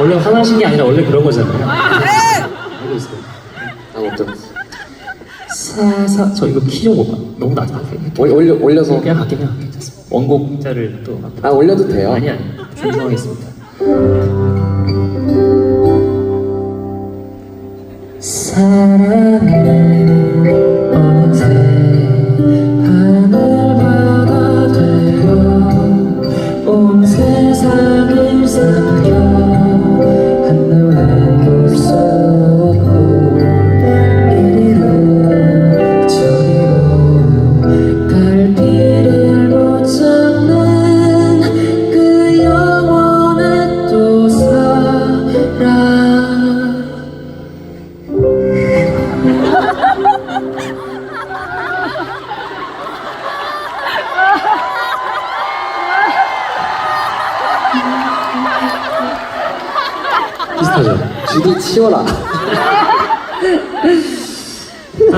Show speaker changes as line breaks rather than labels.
원래 화나신 게 아니라 원래 그런 거잖아요. 알고 있어요.
아 없죠.
사사 저 이거 키좀 봐. 너무 낮아.
올- 올려 올려서
그냥 갈게 그냥 괜찮습니다. 원곡자를 또 막-
아 올려도 돼요.
아니 아니 존중하겠습니다. 사랑은 어느새 하늘바다 되어 온 세상을 삼켜 비슷하죠.
주디 치워라. 아,